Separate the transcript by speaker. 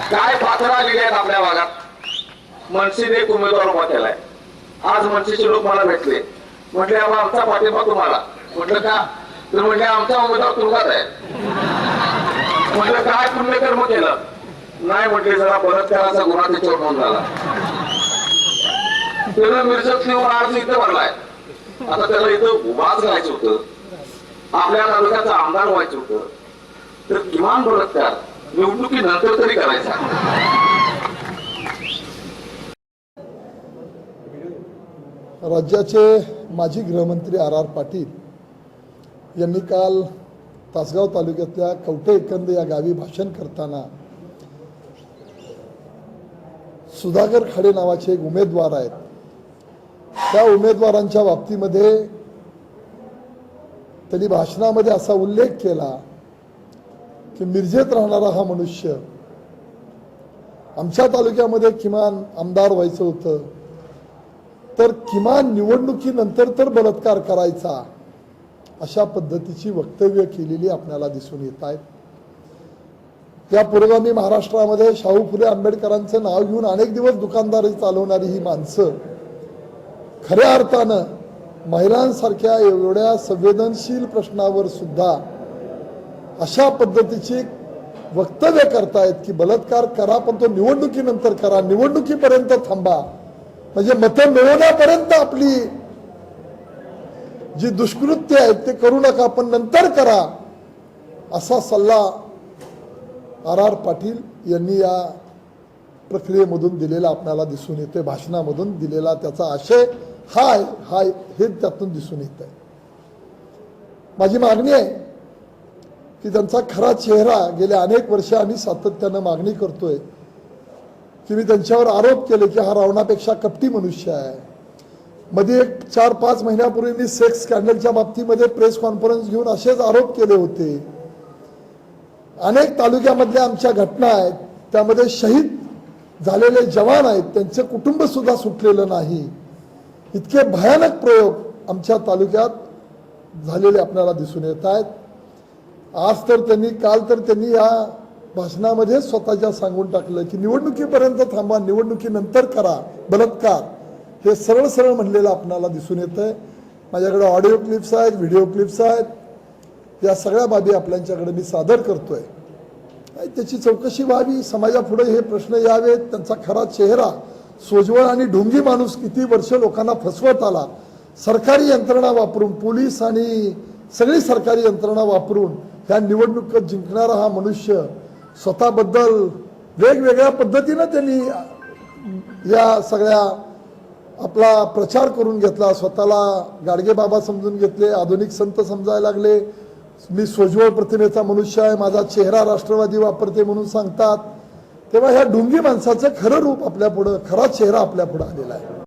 Speaker 1: काय पात्र आलेली आहेत आपल्या भागात? मनसेने एक उमेदवार उभा केलाय. आज मनसेचे लोक मला भेटले. म्हटले आमचा पाठिंबा तुम्हाला. म्हटलं का? तर म्हटले आमचा उमेदवार तुरुंगात आहे. म्हटलं काय पुण्यकर्म केलं? नाही म्हटले जरा बलात्काराचा गुन्हा त्याच्यावर नोंद झाला. त्यानं मिरजतलीवर अर्ज इथं भरलाय. आता त्याला इथं उभाच घालायचं होतं. आपल्या तालुक्याचा आमदार व्हायचं होतं. तर किमान बलात्कार. निवडणुकीनंतर तरी करायचा.
Speaker 2: राज्याचे माजी गृहमंत्री आर आर पाटील यांनी काल तासगाव तालुक्यातल्या कवठे एकंद या गावी भाषण करताना सुधाकर खाडे नावाचे एक उमेदवार आहेत. त्या उमेदवारांच्या बाबतीमध्ये त्यांनी भाषणामध्ये असा उल्लेख केला की मिरजेत राहणारा हा मनुष्य. आमच्या तालुक्यामध्ये किमान आमदार व्हायचं होतं. तर किमान निवडणुकीनंतर तर बलात्कार करायचा अशा पद्धतीची वक्तव्य केलेली आपल्याला दिसून येत आहेत. या पुरोगामी महाराष्ट्रामध्ये शाहू फुले आंबेडकरांचं नाव घेऊन अनेक दिवस दुकानदारी चालवणारी ही माणसं खऱ्या अर्थानं महिलांसारख्या एवढ्या संवेदनशील प्रश्नावर सुद्धा अशा पद्धतीची वक्तव्य करतायत की बलात्कार करा पण तो निवडणुकीनंतर करा निवडणुकीपर्यंत थांबा. म्हणजे मतं मिळवण्यापर्यंत आपली जी दुष्कृत्य आहेत ते करू नका पण नंतर करा असा सल्ला आर आर पाटील यांनी या प्रक्रियेमधून दिलेला आपल्याला दिसून येते भाषणामधून दिलेला त्याचा आशय हाय हाय हे त्यातून दिसून येत आहे माझी मागणी आहे की त्यांचा खरा चेहरा गेल्या अनेक वर्ष आम्ही सातत्यानं मागणी करतोय. की मी त्यांच्यावर आरोप केले की हा रावणापेक्षा कपटी मनुष्य आहे. मध्ये एक चार पाच महिन्यापूर्वी मी सेक्स स्कॅन्डलच्या बाबतीमध्ये प्रेस कॉन्फरन्स घेऊन असेच आरोप केले होते. अनेक तालुक्यामधल्या आमच्या घटना आहेत. त्यामध्ये शहीद झालेले जवान आहेत. त्यांचे कुटुंब सुद्धा सुटलेलं नाही. इतके भयानक प्रयोग आमच्या तालुक्यात झालेले आपल्याला दिसून येत आहेत. आज तर त्यांनी काल तर त्यांनी या भाषणामध्ये स्वतःच्या सांगून टाकलं की निवडणुकीपर्यंत थांबा निवडणुकीनंतर करा बलात्कार. हे सरळ सरळ म्हणलेलं आपणाला दिसून येतं आहे माझ्याकडे ऑडिओ क्लिप्स आहेत व्हिडिओ क्लिप्स आहेत. या सगळ्या बाबी आपल्याच्याकडे मी सादर करतो आणि त्याची चौकशी व्हावी समाजापुढे हे प्रश्न यावेत. त्यांचा खरा चेहरा सोजवळ आणि ढोंगी माणूस किती वर्ष लोकांना फसवत आला. सरकारी यंत्रणा वापरून पोलीस आणि सगळी सरकारी यंत्रणा वापरून त्या निवडणुकीत जिंकणारा हा मनुष्य स्वतःबद्दल वेगवेगळ्या पद्धतीनं त्यांनी या सगळ्या आपला प्रचार करून घेतला. स्वतःला गाडगे बाबा समजून घेतले आधुनिक संत समजायला लागले. मी सोज्वळ प्रतिमेचा मनुष्य आहे माझा चेहरा राष्ट्रवादी वापरते म्हणून सांगतात. तेव्हा ह्या डुंगी माणसाचं खरं रूप आपल्या पुढं खरा चेहरा आपल्या पुढं आलेला आहे.